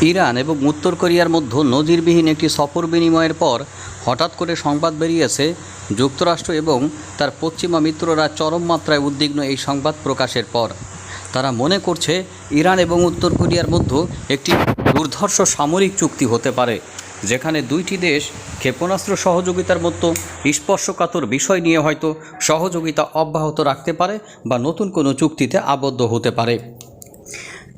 Iran এবং উত্তর কোরিয়ার মধ্যে নজিরবিহীন একটি সফর বিনিময়ের পর হঠাৎ করে সংবাদ বেরিয়েছে, যুক্তরাষ্ট্র এবং তার পশ্চিমা মিত্ররা চরম মাত্রায় উদ্বিগ্ন এই সংবাদ প্রকাশের পর। তারা মনে করছে, ইরান এবং উত্তর কোরিয়ার মধ্যে একটি দুর্ধর্ষ সামরিক চুক্তি হতে পারে, যেখানে দুইটি দেশ ক্ষেপণাস্ত্র সহযোগিতার মতো স্পর্শকাতর বিষয় নিয়ে হয়তো সহযোগিতা অব্যাহত রাখতে পারে বা নতুন কোনো চুক্তিতে আবদ্ধ হতে পারে।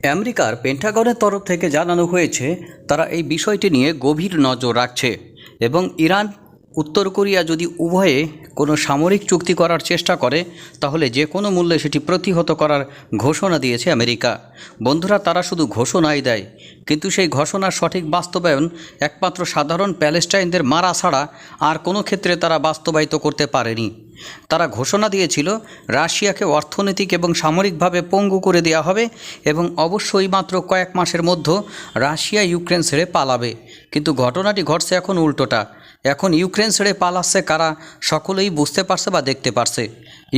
আমেরিকার পেন্টাগনের তরফ থেকে জানানো হয়েছে, তারা এই বিষয়টি নিয়ে গভীর নজর রাখছে এবং ইরান, উত্তর কোরিয়া যদি উভয়ে কোনো সামরিক চুক্তি করার চেষ্টা করে, তাহলে যে কোনো মূল্যে সেটি প্রতিহত করার ঘোষণা দিয়েছে আমেরিকা। বন্ধুরা, তারা শুধু ঘোষণাই দেয়, কিন্তু সেই ঘোষণার সঠিক বাস্তবায়ন একমাত্র সাধারণ প্যালেস্টাইনদের মারা ছাড়া আর কোনো ক্ষেত্রে তারা বাস্তবায়িত করতে পারেনি। তারা ঘোষণা দিয়েছিল, রাশিয়াকে অর্থনৈতিক এবং সামরিকভাবে পঙ্গু করে দেওয়া হবে এবং অবশ্যই মাত্র কয়েক মাসের মধ্যে রাশিয়া ইউক্রেন ছেড়ে পালাবে। কিন্তু ঘটনাটি ঘটছে এখন উল্টোটা। এখন ইউক্রেন ছেড়ে পালাচ্ছে কারা, সকলেই বুঝতে পারছে বা দেখতে পারছে।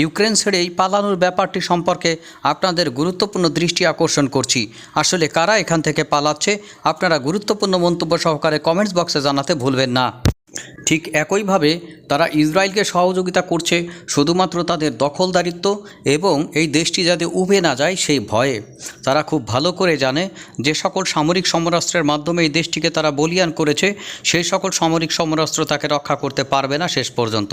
ইউক্রেন ছেড়ে এই পালানোর ব্যাপারটি সম্পর্কে আপনাদের গুরুত্বপূর্ণ দৃষ্টি আকর্ষণ করছি। আসলে কারা এখান থেকে পালাচ্ছে, আপনারা গুরুত্বপূর্ণ মন্তব্য সহকারে কমেন্টস বক্সে জানাতে ভুলবেন না। ঠিক একইভাবে তারা ইসরায়েলকে সহযোগিতা করছে শুধুমাত্র তাদের দখলদারিত্ব এবং এই দেশটি যাতে উবে না যায় সেই ভয়ে। তারা খুব ভালো করে জানে যে সকল সামরিক সমরাস্ত্রের মাধ্যমে এই দেশটিকে তারা বলিয়ান করেছে, সেই সকল সামরিক সমরাস্ত্র তাকে রক্ষা করতে পারবে না শেষ পর্যন্ত।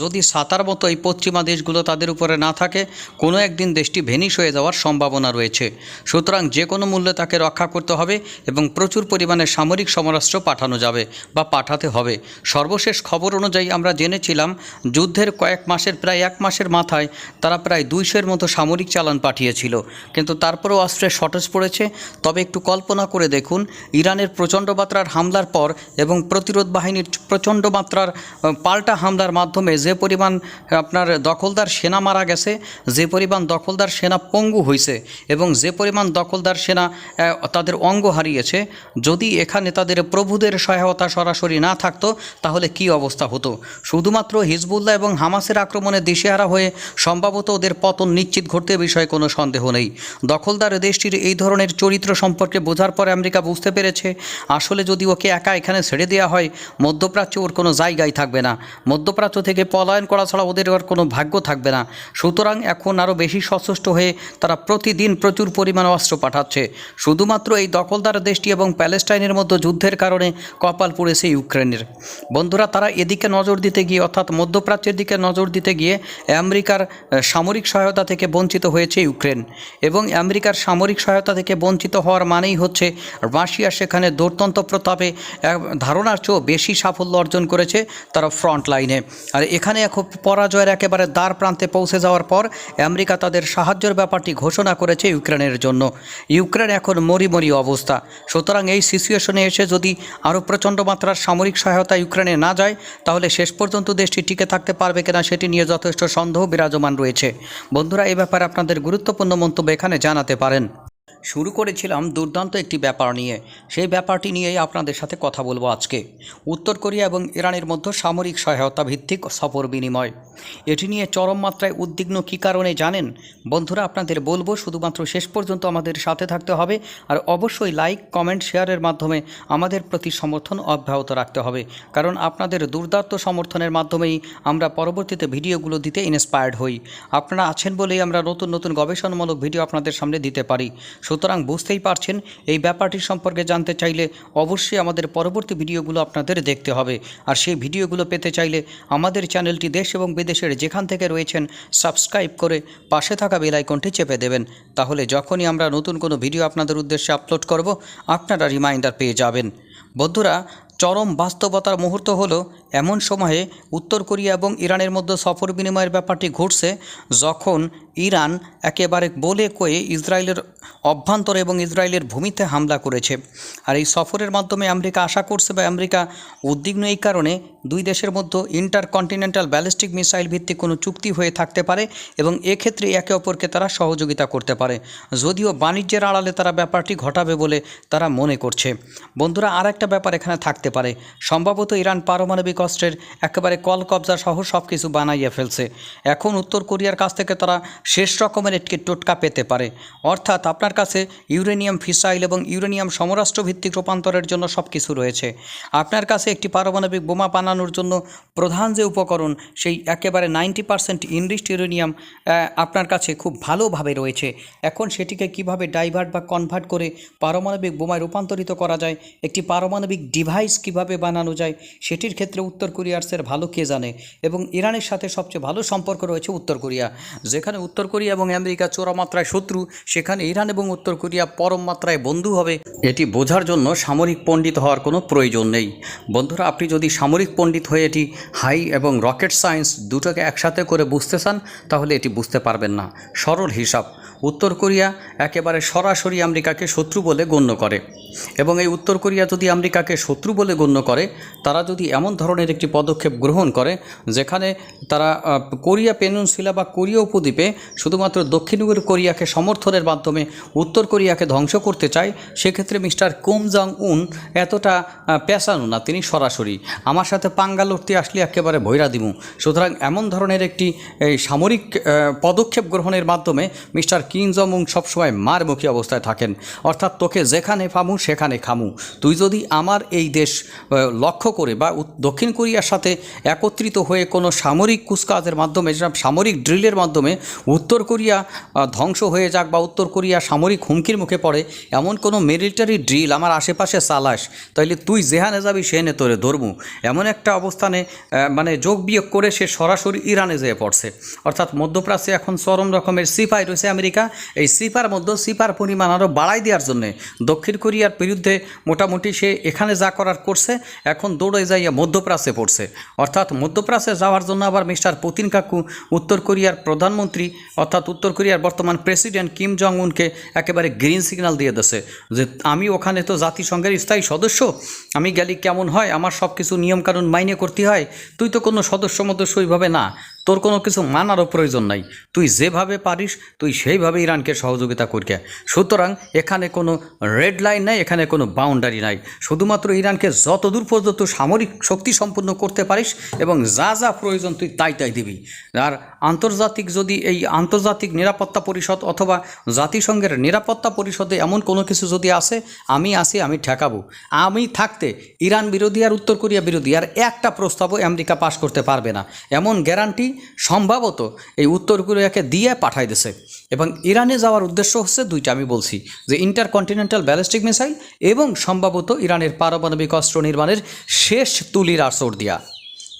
যদি সাতার মতো এই পশ্চিমা দেশগুলো তাদের উপরে না থাকে, কোনো একদিন দেশটি ভেনিশ হয়ে যাওয়ার সম্ভাবনা রয়েছে। সুতরাং যে কোনো মূল্যে তাকে রক্ষা করতে হবে এবং প্রচুর পরিমাণে সামরিক সমরাস্ত্র পাঠানো যাবে বা পাঠাতে হবে। সর্বশেষ খবর অনুযায়ী আমরা জেনেছিলাম, যুদ্ধের কয়েক মাসের, প্রায় এক মাসের মাথায় তারা প্রায় দুইশোর মতো সামরিক চালান পাঠিয়েছিল। কিন্তু তারপরেও অস্ত্রের শর্টেজ পড়েছে। তবে একটু কল্পনা করে দেখুন, ইরানের প্রচণ্ড মাত্রার হামলার পর এবং প্রতিরোধ বাহিনীর প্রচণ্ড মাত্রার পাল্টা হামলার মাধ্যমে যে পরিমাণ আপনার দখলদার সেনা মারা গেছে, যে পরিমাণ দখলদার সেনা পঙ্গু হয়েছে এবং যে পরিমাণ দখলদার সেনা তাদের অঙ্গ হারিয়েছে, যদি এখানে তাদের প্রভুদের সহায়তা সরাসরি না থাকতো, তাহলে কি অবস্থা হতো? শুধুমাত্র হিজবুল্লাহ এবং হামাসের আক্রমণে দিশেহারা হয়ে সম্ভবত ওদের পতন নিশ্চিত ঘটতে বিষয়ে কোনো সন্দেহ নেই। দখলদার দেশটির এই ধরনের চরিত্র সম্পর্কে বোঝার পরে আমেরিকা বুঝতে পেরেছে, আসলে যদি ওকে একা এখানে ছেড়ে দেওয়া হয়, মধ্যপ্রাচ্য ওর কোনো জায়গাই থাকবে না। মধ্যপ্রাচ্য থেকে পলায়ন করা ছাড়া ওদের আর কোনো ভাগ্য থাকবে না। সুতরাং এখন আরও বেশি সচেষ্ট হয়ে তারা প্রতিদিন প্রচুর পরিমাণ অস্ত্র পাঠাচ্ছে। শুধুমাত্র এই দখলদার দেশটি এবং প্যালেস্টাইনের মধ্যে যুদ্ধের কারণে কপাল পড়েছে ইউক্রেনের। বন্ধুরা, তারা এদিকে নজর দিতে গিয়ে, অর্থাৎ মধ্যপ্রাচ্যের দিকে নজর দিতে গিয়ে, আমেরিকার সামরিক সহায়তা থেকে বঞ্চিত হয়েছে ইউক্রেন। এবং আমেরিকার সামরিক সহায়তা থেকে বঞ্চিত হওয়ার মানেই হচ্ছে, রাশিয়া সেখানে দৌড়তন্ত্র প্রতাপে ধারণার চেয়েও বেশি সাফল্য অর্জন করেছে তারা ফ্রন্ট লাইনে। আর এখানে এখন পরাজয়ের একেবারে দ্বার প্রান্তে পৌঁছে যাওয়ার পর, আমেরিকা তাদের সাহায্যের ব্যাপারটি ঘোষণা করেছে ইউক্রেনের জন্য। ইউক্রেন এখন মরি মরি অবস্থা। সুতরাং এই সিচুয়েশনে এসে যদি আরও প্রচণ্ড মাত্রার সামরিক সহায়তা ইউক্রেনে না যায়, তাহলে শেষ পর্যন্ত দেশটি টিকে থাকতে পারবে কিনা সেটি নিয়ে যথেষ্ট সন্দেহ বিরাজমান রয়েছে। বন্ধুরা, এ ব্যাপারে আপনাদের গুরুত্বপূর্ণ মন্তব্য এখানে জানাতে পারেন। শুরু করেছিলাম দুর্দান্ত একটি ব্যাপার নিয়ে। সেই ব্যাপারটি নিয়েই আপনাদের সাথে কথা বলব আজকে। উত্তর কোরিয়া এবং ইরানের মধ্যে সামরিক সহায়তা ভিত্তিক সফর বিনিময়। এটি নিয়ে চরম মাত্রায় উদ্বিগ্ন কী কারণে জানেন? বন্ধুরা, আপনাদের বলব, শুধুমাত্র শেষ পর্যন্ত আমাদের সাথে থাকতে হবে আর অবশ্যই লাইক, কমেন্ট, শেয়ারের মাধ্যমে আমাদের প্রতি সমর্থন অব্যাহত রাখতে হবে। কারণ আপনাদের দুর্দান্ত সমর্থনের মাধ্যমেই আমরা পরবর্তীতে ভিডিওগুলো দিতে ইন্সপায়ার্ড হই। আপনারা আছেন বলেই আমরা নতুন নতুন গবেষণামূলক ভিডিও আপনাদের সামনে দিতে পারি। সুতরাং বুঝতেই পারছেন, এই ব্যাপারটি সম্পর্কে জানতে চাইলে অবশ্যই আমাদের পরবর্তী ভিডিওগুলো আপনাদের দেখতে হবে। আর সেই ভিডিওগুলো পেতে চাইলে আমাদের চ্যানেলটি দেশ এবং বিদেশের যেখান থেকে রয়েছেন সাবস্ক্রাইব করে পাশে থাকা বেলাইকনটি চেপে দেবেন। তাহলে যখনই আমরা নতুন কোনো ভিডিও আপনাদের উদ্দেশ্যে আপলোড করব, আপনারা রিমাইন্ডার পেয়ে যাবেন। বন্ধুরা, চরম বাস্তবতার মুহূর্ত হলো এমন সময়ে উত্তর কোরিয়া এবং ইরানের মধ্যে সফর বিনিময়ের ব্যাপারটি ঘটছে যখন ইরান একেবারে বলে কয়ে ইসরায়েলের অভ্যন্তরে এবং ইসরায়েলের ভূমিতে হামলা করেছে। আর এই সফরের মাধ্যমে আমেরিকা আশা করছে বা আমেরিকা উদ্বিগ্ন এই কারণে দুই দেশের মধ্যে ইন্টারকন্টিনেন্টাল ব্যালিস্টিক মিসাইল ভিত্তিক কোনো চুক্তি হয়ে থাকতে পারে এবং এক্ষেত্রে একে অপরকে তারা সহযোগিতা করতে পারে। যদিও বাণিজ্যের আড়ালে তারা ব্যাপারটি ঘটাবে বলে তারা মনে করছে। বন্ধুরা আর একটা ব্যাপার এখানে থাকতে পারে। সম্ভবত ইরান পারমাণবিক অস্ত্রের একেবারে কল কবজা সহ সব কিছু বানাইয়া ফেলছে। এখন উত্তর কোরিয়ার কাছ থেকে তারা শেষ রকমের একটি টোটকা পেতে পারে। অর্থাৎ আপনার কাছে ইউরেনিয়াম ফিসাইল এবং ইউরেনিয়াম সমরাষ্ট্রভিত্তিক রূপান্তরের জন্য সব কিছু রয়েছে। আপনার কাছে একটি পারমাণবিক বোমা বানানোর জন্য প্রধান যে উপকরণ, সেই একেবারে নাইনটি পার্সেন্ট ইনরিস্ট ইউরেনিয়াম আপনার কাছে খুব ভালোভাবে রয়েছে। এখন সেটিকে কীভাবে ডাইভার্ট বা কনভার্ট করে পারমাণবিক বোমায় রূপান্তরিত করা যায়, একটি পারমাণবিক ডিভাইস কীভাবে বানানো যায়, সেটির ক্ষেত্রে উত্তর কোরিয়ার্সের ভালো কে জানে? এবং ইরানের সাথে সবচেয়ে ভালো সম্পর্ক রয়েছে উত্তর কোরিয়া। যেখানে উত্তর কোরিয়া এবং আমেরিকা চোরামাত্রায় শত্রু, সেখানে ইরান এবং উত্তর কোরিয়া পরম মাত্রায় বন্ধু হবে। এটি বোঝার জন্য সামরিক পণ্ডিত হওয়ার কোনো প্রয়োজন নেই। বন্ধুরা, আপনি যদি সামরিক পণ্ডিত হয়ে এটি হাই এবং রকেট সায়েন্স দুটোকে একসাথে করে বুঝতে চান, তাহলে এটি বুঝতে পারবেন না। সরল হিসাব। উত্তর কোরিয়া একেবারে সরাসরি আমেরিকাকে শত্রু বলে গণ্য করে। এবং এই উত্তর কোরিয়া যদি আমেরিকাকে শত্রু বলে গণ্য করে, তারা যদি এমন ধরনের একটি পদক্ষেপ গ্রহণ করে, যেখানে তারা কোরিয়া পেনুনসিলা বা কোরিয়া উপদ্বীপে শুধুমাত্র দক্ষিণ কোরিয়াকে সমর্থনের মাধ্যমে উত্তর কোরিয়াকে ধ্বংস করতে চায়, সেক্ষেত্রে মিস্টার কুম জং উন এতটা পেঁচানো না, তিনি সরাসরি। আমার সাথে পাঙ্গা আসলে একেবারে ভৈরা দিমু। সুতরাং এমন ধরনের একটি সামরিক পদক্ষেপ গ্রহণের মাধ্যমে মিস্টার কিং জং উন সবসময় মারমুখী অবস্থায় থাকেন। অর্থাৎ তোকে যেখানে পামু সেখানে খামু। তুই যদি আমার এই দেশ লক্ষ্য করে বা দক্ষিণ কোরিয়ার সাথে একত্রিত হয়ে কোনো সামরিক কুচকাজের মাধ্যমে সামরিক ড্রিলের মাধ্যমে উত্তর কোরিয়া ধ্বংস হয়ে যাক বা উত্তর কোরিয়া সামরিক হুমকির মুখে পড়ে, এমন কোনো মিলিটারি ড্রিল আমার আশেপাশে চালাস, তাইলে তুই যেহানে যাবি সেনে তোরে ধরবু এমন একটা অবস্থানে মানে যোগ বিয়োগ করে সে সরাসরি ইরানে যেয়ে পড়ছে। অর্থাৎ মধ্যপ্রাচ্যে এখন চরম রকমের সিপাই রয়েছে আমেরিকা। এই সিপার মধ্যে সিপার পরিমাণ আরও বাড়াই দেওয়ার জন্যে দক্ষিণ কোরিয়ার বিরুদ্ধে মোটামুটি সে এখানে যা করার করছে, এখন দৌড়ে যাইয়া মধ্যপ্রাচ্যে পড়ছে। অর্থাৎ মধ্যপ্রাচ্যে যাওয়ার জন্য আবার মিস্টার পুতিন কাকু উত্তর কোরিয়ার প্রধানমন্ত্রী অর্থাৎ উত্তর কোরিয়ার বর্তমান প্রেসিডেন্ট কিম জং উনকে একেবারে গ্রিন সিগন্যাল দিয়ে দিয়েছে যে, আমি ওখানে তো জাতিসংঘের স্থায়ী সদস্য, আমি গেলে কেমন হয়? আমার সব কিছু নিয়মকানুন মাইনে করতে হয়। তুই তো কোনো সদস্য মদস্য ওইভাবে না। তোর কোনো কিছু মানারও প্রয়োজন নাই। তুই যেভাবে পারিস, তুই সেইভাবে ইরানকে সহযোগিতা করিয়া সুতরাং এখানে কোনো রেড লাইন নাই, এখানে কোনো বাউন্ডারি নাই। শুধুমাত্র ইরানকে যতদূর পর্যন্ত সামরিক শক্তি সম্পন্ন করতে পারিস এবং যা যা প্রয়োজন তুই তাই তাই দিবি। আর আন্তর্জাতিক যদি এই আন্তর্জাতিক নিরাপত্তা পরিষদ অথবা জাতিসংঘের নিরাপত্তা পরিষদে এমন কোনো কিছু যদি আসে, আমি আসি, আমি ঠেকাবো। আমি থাকতে ইরান বিরোধী আর উত্তর কোরিয়া বিরোধী, আর একটা প্রস্তাবও আমেরিকা পাশ করতে পারবে না। এমন গ্যারান্টি সম্ভবত এই উত্তর কোরিয়াকে দিয়ে পাঠাই দিছে। এবং ইরানে যাওয়ার উদ্দেশ্য হচ্ছে দুইটা আমি বলছি, যে ইন্টারকন্টিনেন্টাল ব্যালিস্টিক মিসাইল এবং সম্ভবত ইরানের পারমাণবিক অস্ত্র নির্মাণের শেষ তুলির আসর দিয়া।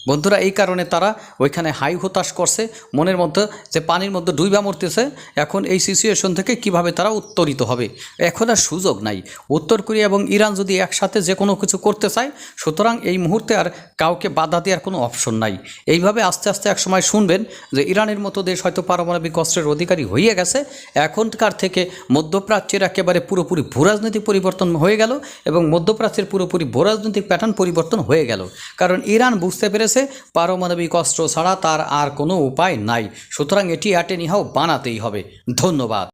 বন্ধুরা, এই কারণে তারা ওইখানে হাই হতাশ করছে, মনের মধ্যে যে পানির মধ্যে ডুইবা মরতেছে, এখন এই সিচুয়েশন থেকে কীভাবে তারা উত্তরিত হবে? এখন আর সুযোগ নাই। উত্তর কোরিয়া এবং ইরান যদি একসাথে যে কোনো কিছু করতে চায়, সুতরাং এই মুহূর্তে আর কাউকে বাধা দেওয়ার কোনো অপশন নাই। এইভাবে আস্তে আস্তে এক সময় শুনবেন যে ইরানের মতো দেশ হয়তো পারমাণবিক অস্ত্রের অধিকারী হয়ে গেছে, এখনকার থেকে মধ্যপ্রাচ্যের একেবারে পুরোপুরি ভূরাজনৈতিক পরিবর্তন হয়ে গেল এবং মধ্যপ্রাচ্যের পুরোপুরি ভূরাজনৈতিক প্যাটার্ন পরিবর্তন হয়ে গেল। কারণ ইরান বুঝতে পেরেছে পারমাণবিক অস্ত্র ছাড়া তার আর কোনো উপায় নাই। সুতরাং এটি অ্যাটেনিহাও বানাতেই হবে। ধন্যবাদ।